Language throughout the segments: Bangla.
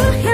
我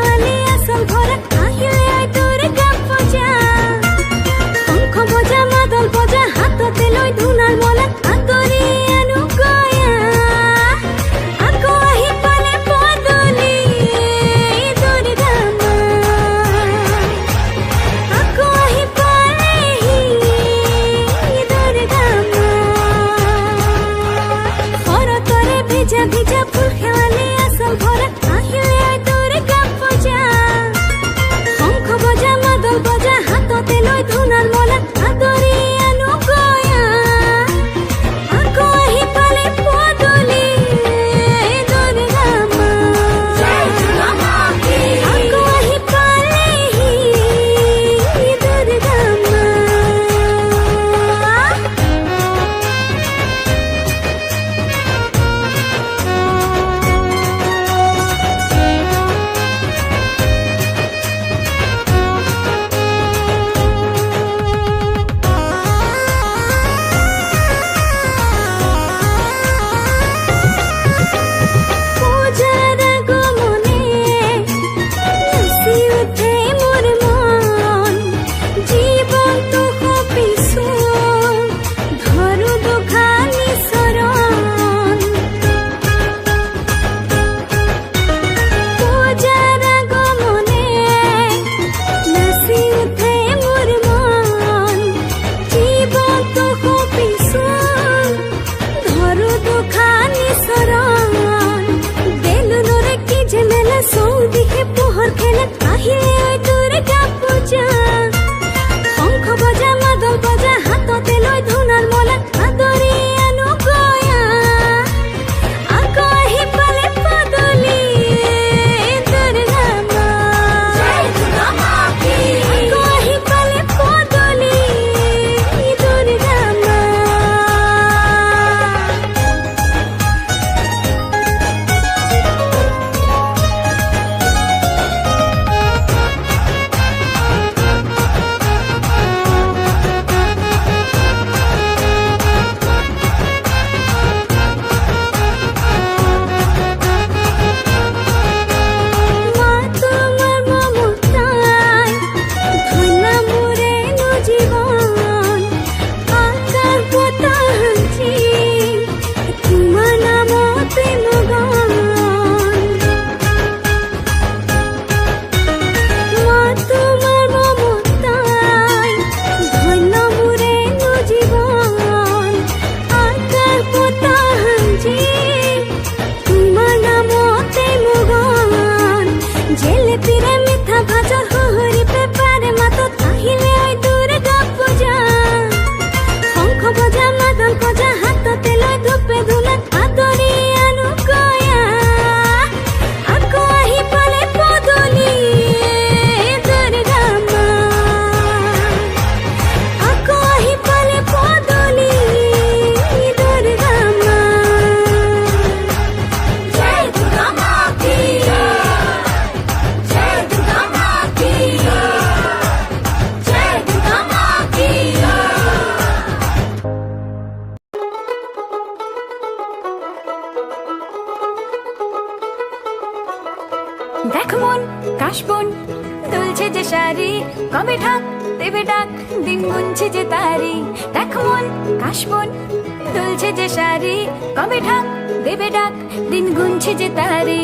দেবে ডাক, দিন গুনছে যে তারে।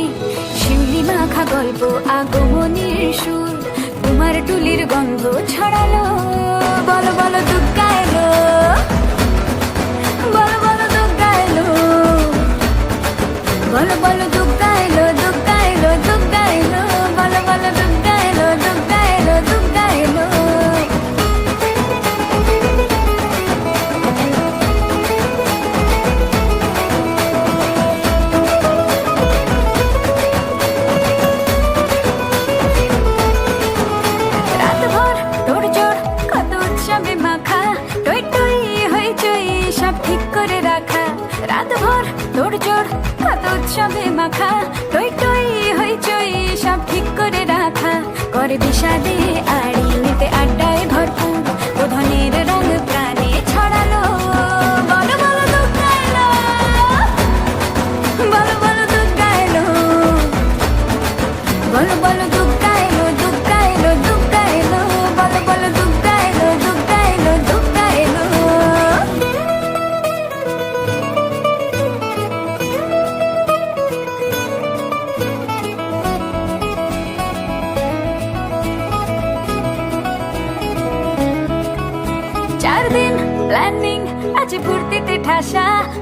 শিউলি মাখা গল্প, আগমনের সুর, তোমার টুলির গন্ধ ছড়ালো। বলো বলো দুগ্গা এলো বলো বলো দুগ্গা এলো বলো বলো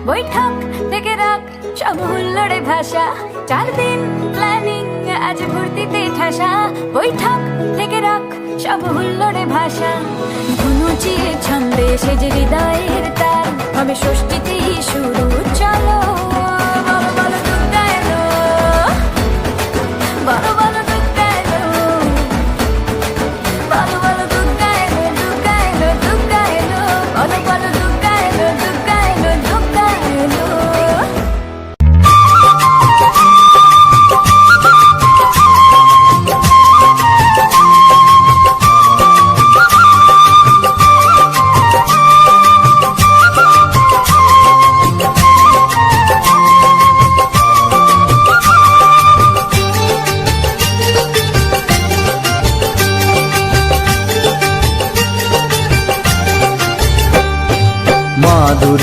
বৈঠক থেকে রাখ সব হুল্লোড়ে ভাষা। চার দিন প্ল্যানিং আজ ভর্তিতে ঠাসা। বৈঠক থেকে রাখ সব হুল্লোড়ে ভাষা। ধুনুচির ছন্দে সেজে হৃদয়ের তার হবে ষষ্ঠীতেই শুরু, চলো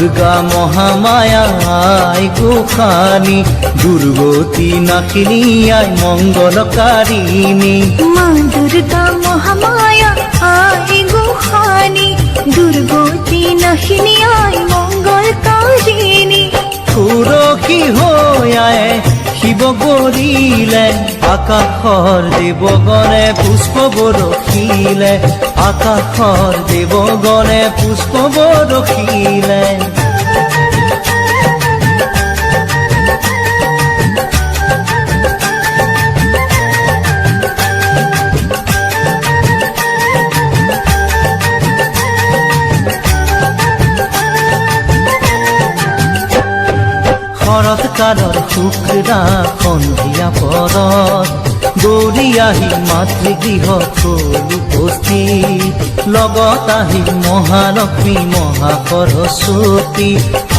দুর্গা মহামায়ায় গোখানি দুর্গতি নাকিনী আয় মঙ্গলকারিণী। মা দুর্গা মহামায়া আয় গোখানি দুর্গতি নাকিনী আয় মঙ্গলকারিণী। সুরকি হয়ায় শিৱ গৰিলে আকাশৰ দেৱগণে পুষ্প বৰখিলে আকাশৰ দেৱগণে পুষ্প বৰখিলে শুক্ৰা সন্ধিয়া পৰত গৌৰী আহি মাতৃগৃহ উপস্থিত লগত আহিল মহালক্ষ্মী মহা সৰস্বতী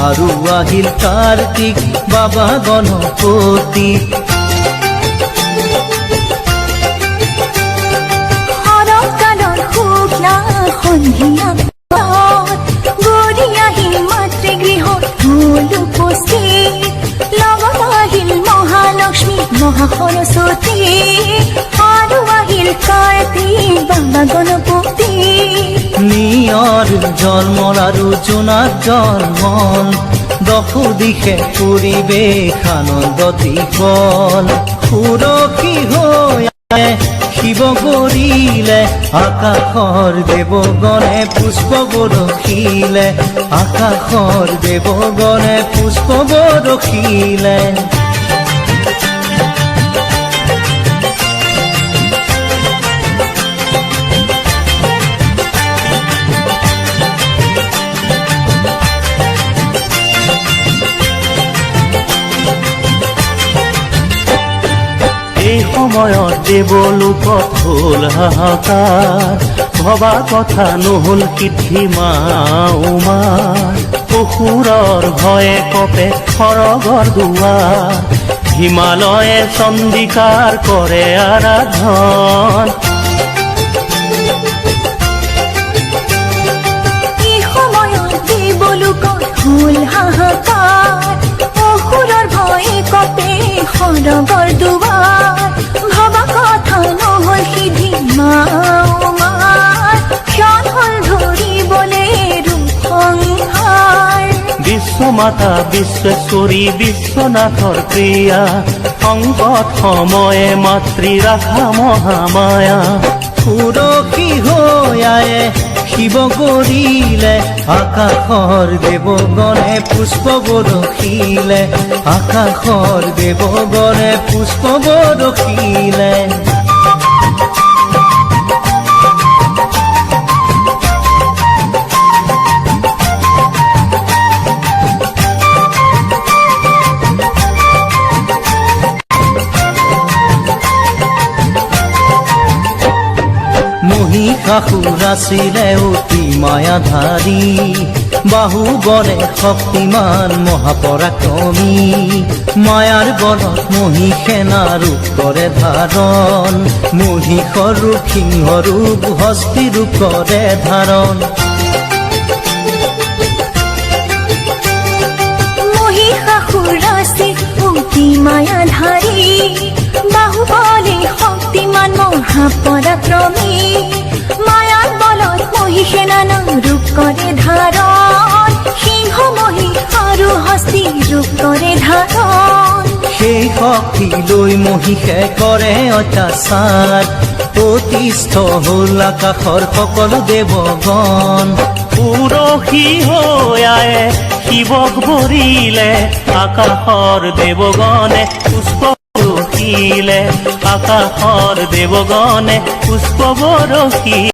আৰু আহিল কাৰ্তিক বাবা গণপতি সন্ধিয়া মহালক্ষ্মী মহা সৰস্বতী আৰু আহিল কাৰ্তিক বাবা গণপতি নিয়ৰ জন্মৰ আৰু জোনাক জন্মন দশো দিশে পৰিৱেশ আনন্দ দীঘল সুৰক্ষী হৈ শিৱ কৰিলে আকাশৰ দেৱগণে পুষ্প বৰষিলে আকাশৰ দেৱগণে পুষ্প বৰষিলে সময়ত দেৱলোকত হ'ল হাহাকাৰ ভবা কথা নহ'ল সিদ্ধি মা উমাৰ অসুৰৰ ভয়ে কপে সৰগৰ দুৱাৰ হিমালয়ে সময়ত দেৱলোকত হ'ল হাহাকাৰ অসুৰৰ ভয়ে কপে সৰগৰ দুৱাৰ বিশ্বমাতা বিশ্বেশ্বৰী বিশ্বনাথৰ প্ৰিয়া সংকট সময়ে মাতৃ ৰাখা মহামায়া। সুৰক্ষী হৈ আয়ে শিৱ কৰিলে আকাশৰ দেৱগণে পুষ্প বৰষিলে আকাশৰ দেৱগণে পুষ্প বৰষিলে মহিষাসুৰ আছিলে অতি মায়াধাৰী বাহুবলে শক্তিমান মহাপৰাক্ৰমী মায়াৰ বলত মহিষেনা ৰূপ কৰে ধাৰণ মহিষৰ ৰূপ সিংহ ৰূপ হস্তি ৰূপ কৰে ধাৰণ মায়াধাৰী বাহুবলে শক্তিমান মহাপৰাক্ৰমী মায়াৰ বলত মহিষে নানা ৰূপ কৰে ধাৰণ সিংহ মহিষ আৰু হস্তি ৰূপ কৰে ধাৰণ সেই শক্তি লৈ মহিষে কৰে অত্যাচাৰ অতিষ্ঠ হ'ল আকাশৰ সকলো দেৱগণ পুৰহী হৈ শিৱক ভৰিলে আকাশৰ দেৱগণে পুষ্প বৰষিলে আকাশর দেৱগণে পুষ্প বৰষি